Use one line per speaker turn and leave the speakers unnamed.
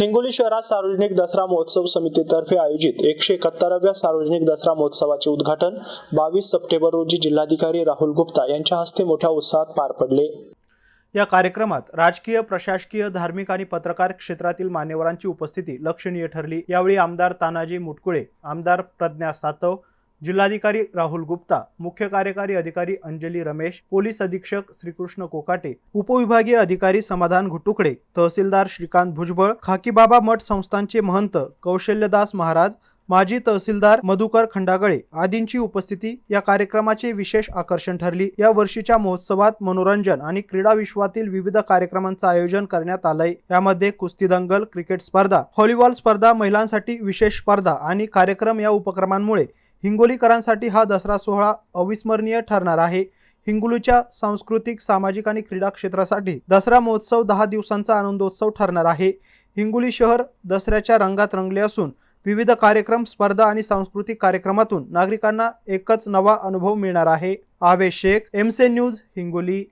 हिंगोली शहरात सार्वजनिक दसरा महोत्सव समितीतर्फे आयोजित एकशे एकाहत्तराव्या सार्वजनिक दसरा महोत्सवाचे उद्घाटन बावीस सप्टेंबर रोजी जिल्हाधिकारी राहुल गुप्ता यांच्या हस्ते मोठ्या उत्साहात पार पडले.
या कार्यक्रमात राजकीय प्रशासकीय धार्मिक आणि पत्रकार क्षेत्रातील मान्यवरांची उपस्थिती लक्षणीय ठरली. यावेळी आमदार तानाजी मुटकुळे आमदार प्रज्ञा सातव जिल्हाधिकारी राहुल गुप्ता मुख्य कार्यकारी अधिकारी अंजली रमेश पोलीस अधीक्षक श्रीकृष्ण कोकाटे उपविभागीय अधिकारी समाधान घुटुकडे तहसीलदार श्रीकांत भुजबळ खाकीबाबा मठ संस्थांचे महंत कौशल्यदास महाराज माजी तहसीलदार मधुकर खंडागळे आदींची उपस्थिती या कार्यक्रमाचे विशेष आकर्षण ठरली. या वर्षीच्या महोत्सवात मनोरंजन आणि क्रीडा विश्वातील विविध कार्यक्रमांचं आयोजन करण्यात आलंय. यामध्ये कुस्ती दंगल क्रिकेट स्पर्धा व्हॉलीबॉल स्पर्धा महिलांसाठी विशेष स्पर्धा आणि कार्यक्रम या उपक्रमांमुळे हिंगोलीकरांसाठी हा दसरा सोहळा अविस्मरणीय ठरणार आहे. हिंगोलीच्या सांस्कृतिक सामाजिक आणि क्रीडा क्षेत्रासाठी दसरा महोत्सव दहा दिवसांचा आनंदोत्सव ठरणार आहे. हिंगोली शहर दसऱ्याच्या रंगात रंगले असून विविध कार्यक्रम स्पर्धा आणि सांस्कृतिक कार्यक्रमातून नागरिकांना एकच नवा अनुभव मिळणार आहे. आवेश शेख एमसे न्यूज हिंगोली.